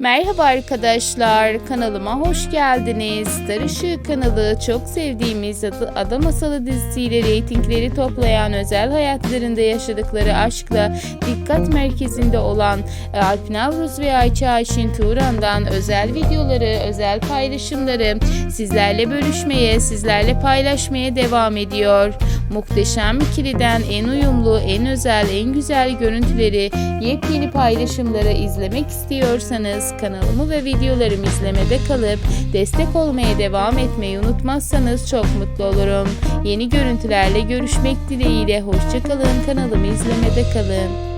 Merhaba arkadaşlar, kanalıma hoş geldiniz. Star Işığı kanalı çok sevdiğimiz Ada Masalı dizisiyle reytingleri toplayan özel hayatlarında yaşadıkları aşkla dikkat merkezinde olan e, Alp Navruz ve Ayça Ayşin Turan'dan özel videoları, özel paylaşımları sizlerle bölüşmeye, sizlerle paylaşmaya devam ediyor. Muhteşem ikiliden en uyumlu, en özel, en güzel görüntüleri, yepyeni paylaşımları izlemek istiyorsanız kanalımı ve videolarımı izlemede kalıp destek olmaya devam etmeyi unutmazsanız çok mutlu olurum. Yeni görüntülerle görüşmek dileğiyle hoşçakalın kanalımı izlemede kalın.